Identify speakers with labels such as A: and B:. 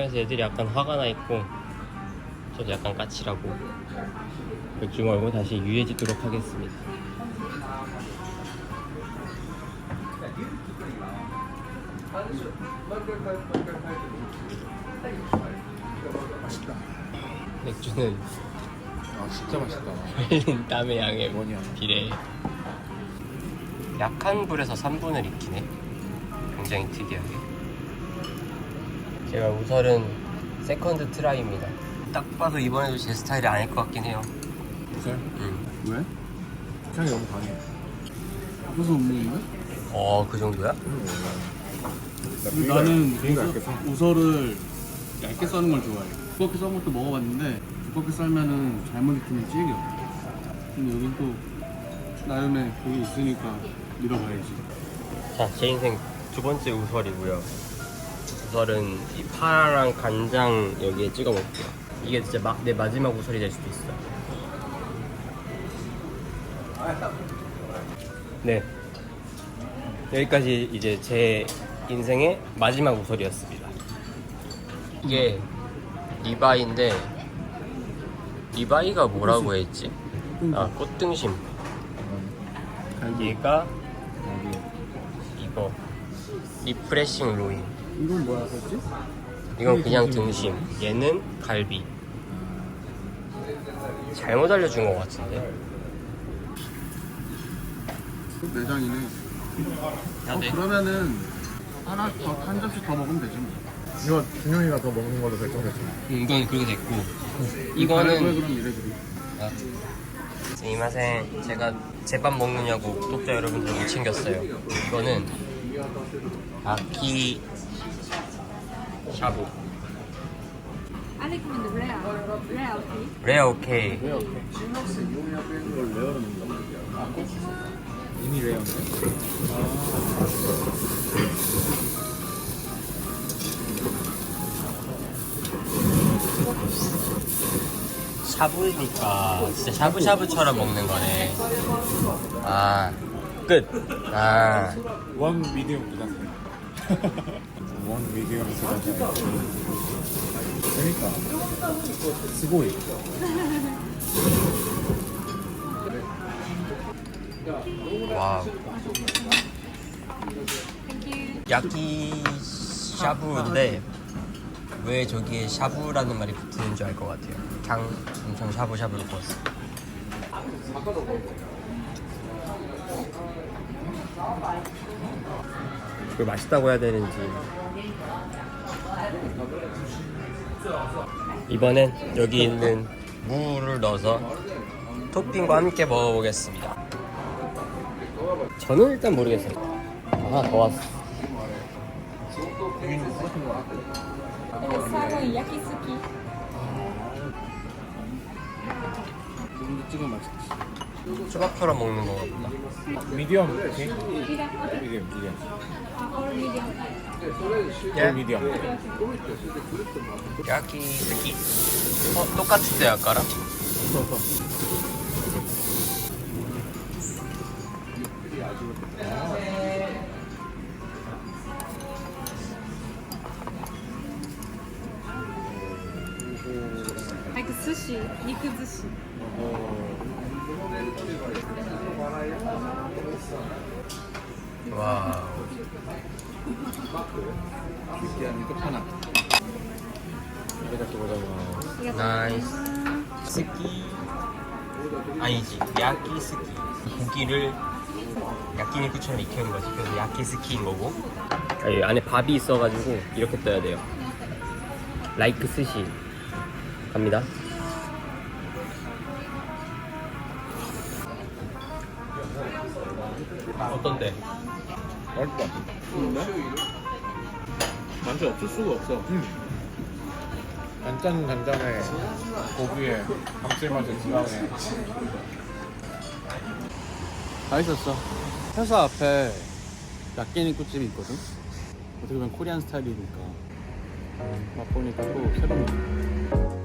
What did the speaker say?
A: 그래서 애들이 약간 화가 나 있고 저도 약간 까칠하고 맥주 말고 다시 유해지도록 하겠습니다.
B: 맛있다.
A: 맥주는
B: 아 진짜 맛있다.
A: 흘린 땀의 양에
B: 뭐냐?
A: 비례해. 약한 불에서 3분을 익히네. 굉장히 특이하게. 제가 우설은 세컨드 트라이입니다. 딱 봐도 이번에도 제 스타일이 아닐 것 같긴 해요.
B: 우설?
A: 음.
B: 왜? 향이 너무 강해. 무슨 음료인데?
A: 어, 그 정도야?
C: 나는
B: 비가
C: 우설,
B: 얇게 써.
C: 우설을 얇게 써는 걸 좋아해. 두껍게 썬 것도 먹어봤는데 두껍게 썰면은 잘못 익히면 질겨. 근데 여긴 또 나름의 그게 있으니까 밀어봐야지.
A: 자, 제 인생 두 번째 우설이고요. 우설은 이 파랑 간장 여기에 찍어 먹게요. 이게 진짜 마, 내 마지막 우설이 될 수도 있어. 네. 여기까지 이제 제 인생의 마지막 우설이었습니다. 이게 리바이인데 리바이가 뭐라고 했지? 아, 꽃등심. 얘가
B: 여기.
A: 이거 리프레싱 로인
C: 이건 뭐야 그랬지?
A: 이건 그냥 등심 얘는 갈비 잘못 알려준 것 같은데
C: 그 내장이네.
A: 야,
C: 어,
A: 네.
C: 그러면은 하나 더 한 접시 더 먹으면 되지 뭐.
B: 이거 준영이가 더 먹는 걸로 결정됐잖아.
A: 음, 이건 그렇게 됐고
C: 왜
A: 이거는
C: 그럼 이래들이.
A: 이맛에 제가 제밥 먹느냐고 구독자 여러분들 못 챙겼어요 이거는 아키 샤브. 레어 오케이?
B: 이걸 레어로 먹는 거 이미 레어인데.
A: 샤브니까. 진짜 샤브샤브처럼 먹는 거네. 아 끝! 아.
B: 원 미디엄 부자 세. 원 미디엄 부자세. 그러니까 스고이.
A: 와우
D: Thank you.
A: 야키 샤브인데 왜 저기에 샤브라는 말이 붙는 줄 알 것 같아요. 그냥 엄청 샤브샤브를 구웠어. 그걸 맛있다고 해야 되는지. 이번엔 여기 있는 무를 넣어서 토핑과 함께 먹어보겠습니다. 저는 일단 모르겠어요. 하나 더 왔어.
C: 이런데 찍으면 맛있지.
A: 초밥처럼 먹는 거 같다.
B: 미디엄. 오케이? 미디엄 미디엄.
D: Uh, or medium.
B: 예? 미디엄.
A: 야키 스키. 어 똑같은데 아까랑?
D: Like sushi, niku sushi.
A: 와.
C: 느끼한 끝판왕.
B: 이거 잡고 보자면.
A: 나이스. 스키. 아니지. 야키 스키. 고기를 야끼니쿠처럼 익히는 거지. 그래서 야키 스키인 거고. 아니, 안에 밥이 있어가지고 이렇게 떠야 돼요. 라이크 스시. 갑니다. 어떤데?
B: 맛있다.
C: 맛이 없을 수가 없어.
B: 음. 단짠 단짠해. 고기에 감칠맛이 진하네.
C: 다 있었어. 회사 앞에 야끼니쿠 집이 있거든. 어떻게 보면 코리안 스타일이니까 맛보니까 또 새로운.